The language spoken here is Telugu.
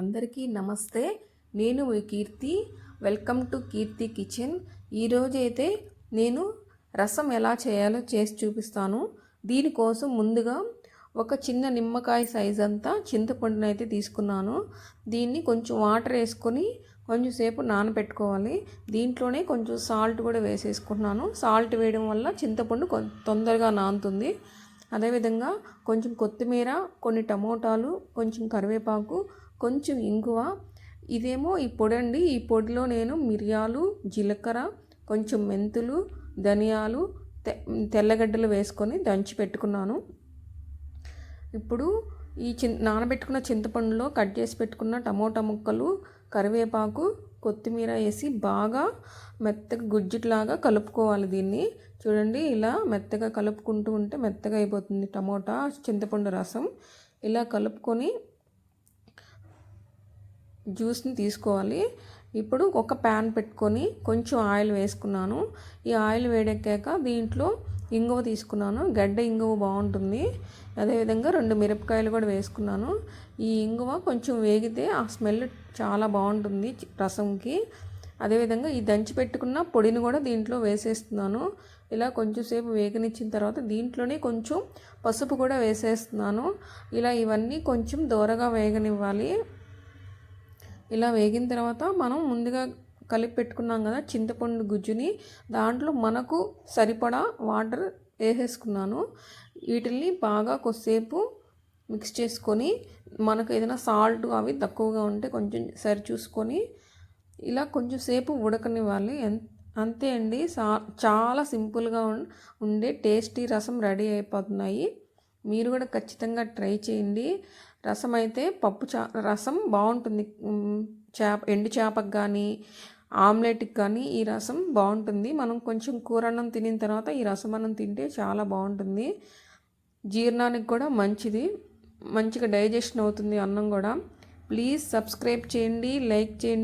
అందరికీ నమస్తే. నేను మీ Keerthi. Welcome to Keerthi kitchen. ఈరోజైతే నేను రసం ఎలా చేయాలో చేసి చూపిస్తాను. దీనికోసం ముందుగా ఒక చిన్న నిమ్మకాయ సైజ్ అంతా చింతపండును అయితే తీసుకున్నాను. దీన్ని కొంచెం వాటర్ వేసుకొని కొంచెం సేపు నానబెట్టుకోవాలి. దీంట్లోనే కొంచెం సాల్ట్ కూడా వేసేసుకుంటున్నాను. సాల్ట్ వేయడం వల్ల చింతపండు తొందరగా నానుతుంది. అదేవిధంగా కొంచెం కొత్తిమీర కొన్ని టమోటాలు కొంచెం కరివేపాకు కొంచెం ఇంగువ. ఇదేమో ఈ పొడి అండి ఈ పొడిలో నేను మిరియాలు జీలకర్ర కొంచెం మెంతులు ధనియాలు తె తెల్లగడ్డలు వేసుకొని దంచి పెట్టుకున్నాను. ఇప్పుడు ఈ చి నానబెట్టుకున్న చింతపండులో కట్ చేసి పెట్టుకున్న టమోటా ముక్కలు కరివేపాకు కొత్తిమీర వేసి బాగా మెత్తగా గుజ్జిట్లాగా కలుపుకోవాలి దీన్ని. చూడండి ఇలా మెత్తగా కలుపుకుంటూ ఉంటే మెత్తగా అయిపోతుంది టమోటా చింతపండు రసం. ఇలా కలుపుకొని జ్యూస్ని తీసుకోవాలి. ఇప్పుడు ఒక ప్యాన్ పెట్టుకొని కొంచెం ఆయిల్ వేసుకున్నాను. ఈ ఆయిల్ వేడెక్కాక దీంట్లో ఇంగువ తీసుకున్నాను. గడ్డ ఇంగువ బాగుంటుంది. అదేవిధంగా రెండు మిరపకాయలు కూడా వేసుకున్నాను. ఈ ఇంగువ కొంచెం వేగితే ఆ స్మెల్ చాలా బాగుంటుంది రసంకి. అదేవిధంగా ఈ దంచి పెట్టుకున్న పొడిని కూడా దీంట్లో వేసేస్తున్నాను. ఇలా కొంచెం సేపు వేగనిచ్చిన తర్వాత దీంట్లోనే కొంచెం పసుపు కూడా వేసేస్తున్నాను. ఇలా ఇవన్నీ కొంచెం దూరగా వేగనివ్వాలి. ఇలా వేగిన తర్వాత మనం ముందుగా కలిపి పెట్టుకున్నాం కదా చింతపండు గుజ్జుని దాంట్లో మనకు సరిపడా వాటర్ వేసేసుకున్నాను. వీటిల్ని బాగా కొద్దిసేపు మిక్స్ చేసుకొని మనకు ఏదైనా సాల్ట్ అవి తక్కువగా ఉంటే కొంచెం సరి చూసుకొని ఇలా కొంచెం సేపు ఉడకనివ్వాలి. అంతే అండి. సా చాలా సింపుల్గా ఉండే టేస్టీ రసం రెడీ అయిపోతున్నాయి. మీరు కూడా ఖచ్చితంగా ట్రై చేయండి. రసం అయితే పప్పు చా రసం బాగుంటుంది. చేప ఎండు చేపకు కానీ ఆమ్లెట్కి కానీ ఈ రసం బాగుంటుంది. మనం కొంచెం కూర అన్నం తినిన తర్వాత ఈ రసం అన్నం తింటే చాలా బాగుంటుంది. జీర్ణానికి కూడా మంచిది. మంచిగా డైజెషన్ అవుతుంది అన్నం కూడా. ప్లీజ్ సబ్స్క్రైబ్ చేయండి లైక్ చేయండి.